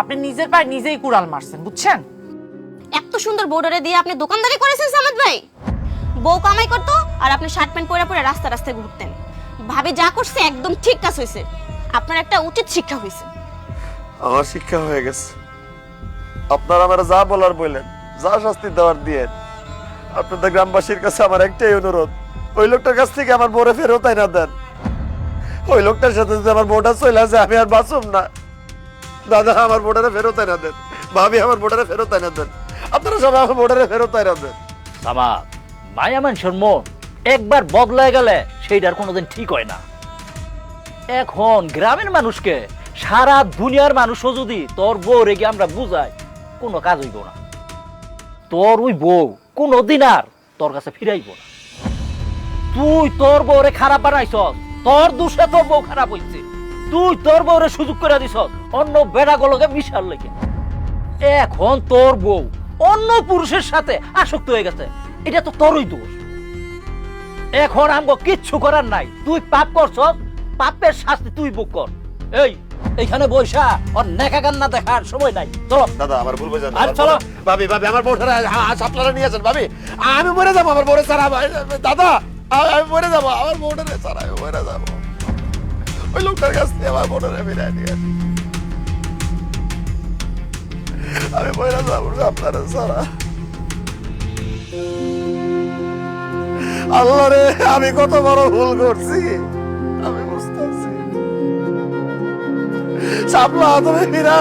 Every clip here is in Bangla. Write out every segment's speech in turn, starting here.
আপনি নিজের পায়ে নিজেই কুড়াল মারছেন বুঝছেন? এত সুন্দর বর্ডারে দিয়ে আপনি দোকানদারি করেছেন সামাদ ভাই। বউ কামাই করতো আর আপনি শার্ট প্যান্ট পরে পরে রাস্তা রাস্তায় ঘুরতেন। ভাবি যা করছে একদম ঠিক কাজ হয়েছে। আপনার একটা উচিত শিক্ষা হয়েছে। আমার শিক্ষা হয়ে গেছে। আপনারা আমার যা বলার বললেন যা শাস্তি দেওয়ার দিয়ে আপনাদের গ্রামবাসীর কাছে আমার একটাই অনুরোধ ওই লোকটার কাছ থেকে আমার বোরে ফেরত না দেন। ওই লোকটার সাথে যদি আমার বোটা চলে আসে আমি আর বাঁচুম না। দাদা, আমার বোটারে ফেরত না দেন। ভাবি, আমার বোটারে ফেরত না দেন। আপনারা সবাই আমার বোটারে ফেরত না দেন। সামা, মায়া মানুষের মন, একবার বদলায় গেলে সেইটার কোনোদিন ঠিক হয় না। এখন গ্রামের মানুষকে, সারা দুনিয়ার মানুষও যদি তোর বউ রেগে আমরা বুঝাই, কোনো কাজ হইব না। তোর ওই বউ কোনোদিন আর তোর কাছে ফিরাইব না। তুই তোর বউরে খারাপ বানাইছ তোর দোষে তোর বউ খারাপ হইছে। তুই তোর বউরে সুযোগ করে দিছ অন্য বেড়াগুলোকে মিশার লেগে। এখন তোর বউ অন্য পুরুষের সাথে আসক্ত হয়ে গেছে। এটা তো তোরই দোষ। এখন আমগো কিচ্ছু করার নাই। তুই পাপ করছ পাপের শাস্তি তুই বুক কর। এই এইখানে বৈশা ওর নেকা কান্না দেখার সময় নাই। চলো। দাদা আমার ভুল বোঝেন আর চলো। ভাবি ভাবি আমার বোটারে আপনারা নিয়েছেন ভাবি। আমি মরে যাব আমার বোরে সারা দাদা আমি মরে যাব আমার বোটারে সারা আমি মরে যাব। ওই লোকটার কাছ থেকে আমার বোটারে ফিরে নিয়ে আসি। আমি মরে যাব আপনারা সারা আল্লাহ রে আমি কত বড় ভুল করছি আমি বুঝতেছি সাপলা তুমি ফিরে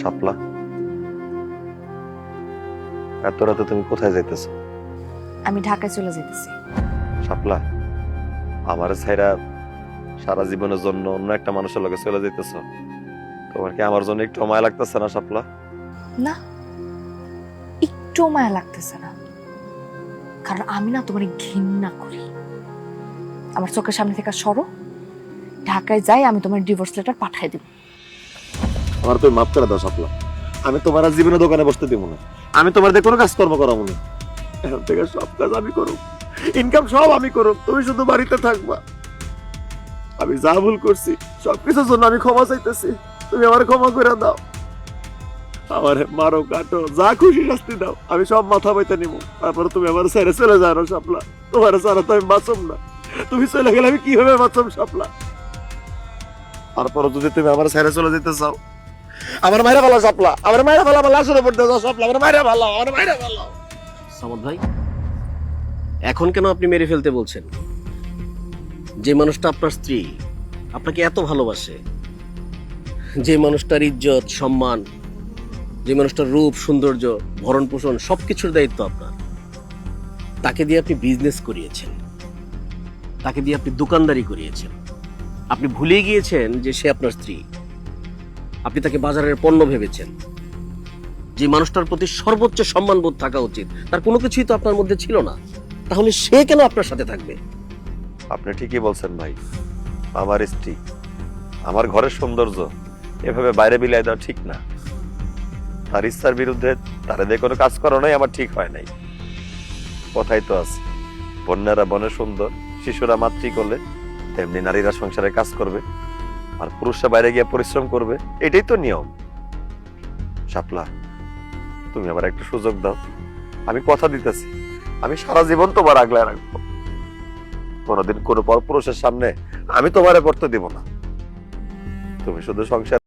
শাপলা এত রাতে তুমি কোথায় যাইতেছো? আমি ঢাকায় চলে যেতেছি শাপলা আমার ছাইরা সারা জীবনের জন্য অন্য একটা মানুষের লগে চলে যাইতেছ। তোমার কি আমার জন্য একটু মায়া লাগতেছে না শাপলা? না একটু মায়া লাগতেছে না। কারণ আমি না তোমার ঘৃণা করি। আমার চোখের সামনে থেকে সরো ঢাকায় যাই আমি তোমার ডিভোর্স লেটার পাঠিয়ে দিব। আমার তুমি মাফ করে দাও শাপলা। আমি তোমার জীবনে দোকানে বসতে দিব না। আমি তোমার দিয়ে কোনো কাজ কর্ম করাবো না। এখন থেকে সব কাজ আমি করব ইনকাম সব আমি করব তুমি শুধু বাড়িতে থাকবা। আমি যা ভুল করছি সবকিছুর জন্য আমি ক্ষমা চাইতেছি। তুমি আমার ক্ষমা করে দাও। আমারে মারো, কাটো, যা খুশি শাস্তি দাও। আমি সব মাথা বইতে নিব তারপরে তুমি আমার ছেড়ে চলে যাও না শাপলা। তোমার ছাড়া তো আমি বাঁচব না। তুমি চলে গেলে আমি কীভাবে বাঁচব শাপলা? তারপরে যদি তুমি আমার ছেড়ে চলে যেতে চাও আমার মায়েরা ভালো সাপলা আমার মায়েরা ভালো, আমার লাশের উপর দিয়ে যাও সাপলা আমার মায়েরা ভালো, আমার মায়েরা ভালো। সামদ ভাই, এখন কেন আপনি মেরে ফেলতে বলছেন? যে মানুষটা আপনার স্ত্রী, আপনাকে এত ভালোবাসে। যে মানুষটার ইজ্জত, সম্মান, যে মানুষটার রূপ, সৌন্দর্য, ভরণ পোষণ সবকিছুর দায়িত্ব আপনার। তাকে দিয়ে আপনি বিজনেস করিয়েছেন। তাকে দিয়ে আপনি দোকানদারি করিয়েছেন। আপনি ভুলে গিয়েছেন যে সে আপনার স্ত্রী। আপনি তাকে বাজারের পণ্য ভেবেছেন। যে মানুষটার প্রতি সর্বোচ্চ সম্মানবোধ থাকা উচিত, তার কোনো কিছুই তো আপনার মধ্যে ছিল না। তাহলে সে কেন আপনার সাথে থাকবে? আপনি ঠিকই বলছেন ভাই। আমার স্ত্রী, আমার ঘরের সৌন্দর্য, এভাবে বাইরে বিলাই দেওয়া ঠিক না। তার ইচ্ছার বিরুদ্ধে তারা দিয়ে কোনো কাজ করানোই আমার ঠিক হয় নাই। কথাই তো আছে, বন্যারা বনে সুন্দর, শিশুরা মাতৃ করলে তেমনি নারীরা সংসারে কাজ করবে। আর পুরুষরা বাইরে গিয়ে পরিশ্রম করবে, এটাই তো নিয়ম। শাপলা, তুমি আবার একটা সুযোগ দাও। আমি কথা দিতেছি। আমি সারা জীবন তোমার আগলায় রাখব। কোনোদিন কোনো পর পুরুষের সামনে আমি তোমারে করতে দিব না। তুমি শুধু সংসার